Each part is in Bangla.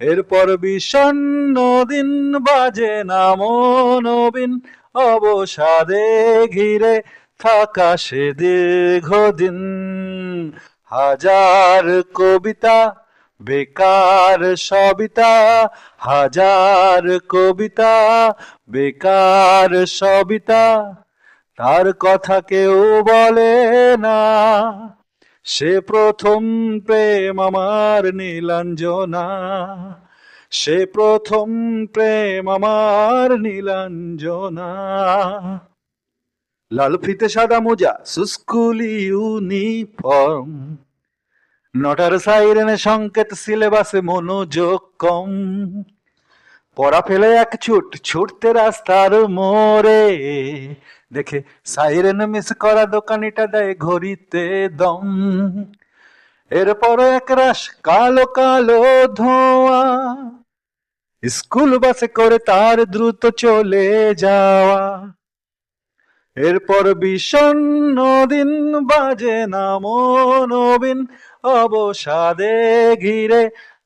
এরপর বিষণ্ণ দিন বাজে নামো নবীন অবসাদে ঘিরে থাকা সে দীর্ঘদিন। হাজার কবিতা, বেকার সবিতা, হাজার কবিতা, বেকার সবিতা, তার কথা কেউ বলে না। সে প্রথম প্রেম আমার নীলাঞ্জনা। সে প্রথম প্রেম আমার নীলাঞ্জনা। লাল ফিতে সাদা মোজা, সুস্কুলি ইউনিফর্ম। নটার সাইরেনে সংকেত, সিলেবাসে মনোযোগ কম। পড়া ফেলে এক ছুট ছুটতে রাস্তার মোড়ে। দেখে সাইরেন মিস করা দোকানিটা দেয় ঘড়িতে দম। এরপর এক রাশ কালো কালো ধোঁয়া। স্কুল বাসে করে তার দ্রুত চলে যাওয়া। এরপর বিষণ্ণ দিন বাজে নামো নবীন অবসাদে ঘিরে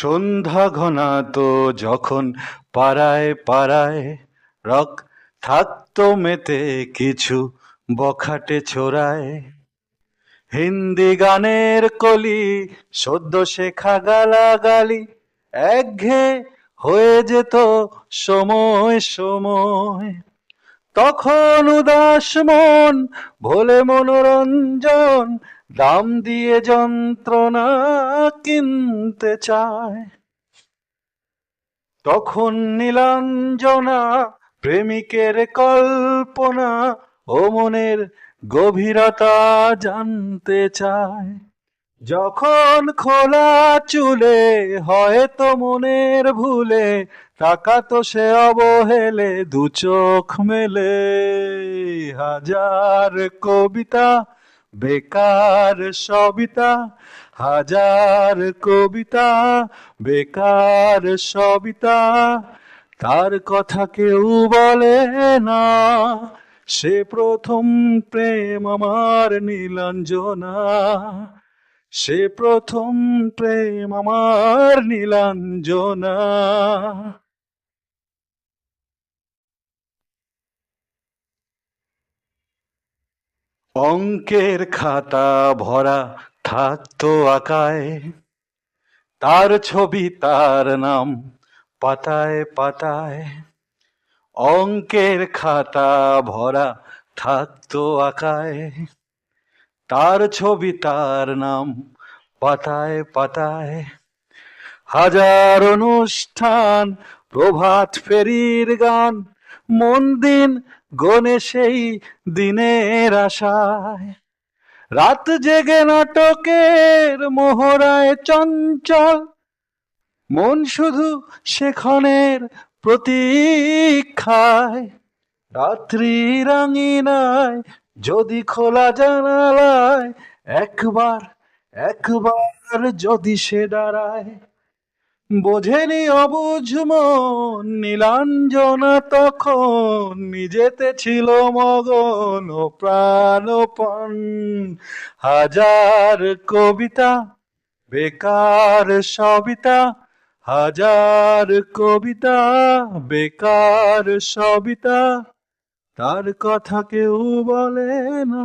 সন্ধ্যা ঘনাতো যখন পাড়ায় পাড়ায় রক থাকতো মেতে কিছু বখাটে ছোড়ায়। হিন্দি গানের কলি, সদ্য শেখা গালাগালি, একঘে হয়ে যেত সময় সময়। তখন উদাস মন, ভোলে মনোরঞ্জন দাম দিয়ে যন্ত্রণা কিনতে চায়। তখন নীলাঞ্জনা, প্রেমিকের কল্পনা ও মনের গভীরতা জানতে চায়। যখন খোলা চুলে হয়তো মনের ভুলে তাকাতো সে অবহেলে দু চোখ মেলে। হাজার কবিতা বেকার সবিতা, হাজার কবিতা, বেকার সবিতা, তার কথা কেউ বলে না। সে প্রথম প্রেম আমার নীলাঞ্জনা, সে প্রথম প্রেম আমার নীলাঞ্জনা। অঙ্কের খাতা ভরা থাকতো আকায়। তার ছবি, তার নাম পাতায় পাতায়। অঙ্কের খাতা ভরা থাকতো আকায়। তার ছবি, তার নাম পাতায় পাতায়। হাজার অনুষ্ঠান, প্রভাত ফেরির গান মন দিন গনে সেই দিনের আশায়। রাত জেগে নাটকের মোহরায় চঞ্চল। মন শুধু সেখনের প্রতীক্ষায়। রাত্রি রাঙিনায় যদি খোলা জানালায়, একবার একবার যদি সে দাঁড়ায়। বোঝেনি অবুঝ মন, নীলাঞ্জনা তখন নিজেতে ছিল মগন ও প্রাণপণ হাজার কবিতা, বেকার সবিতা, হাজার কবিতা, বেকার সবিতা, তার কথা কেউ বলে না।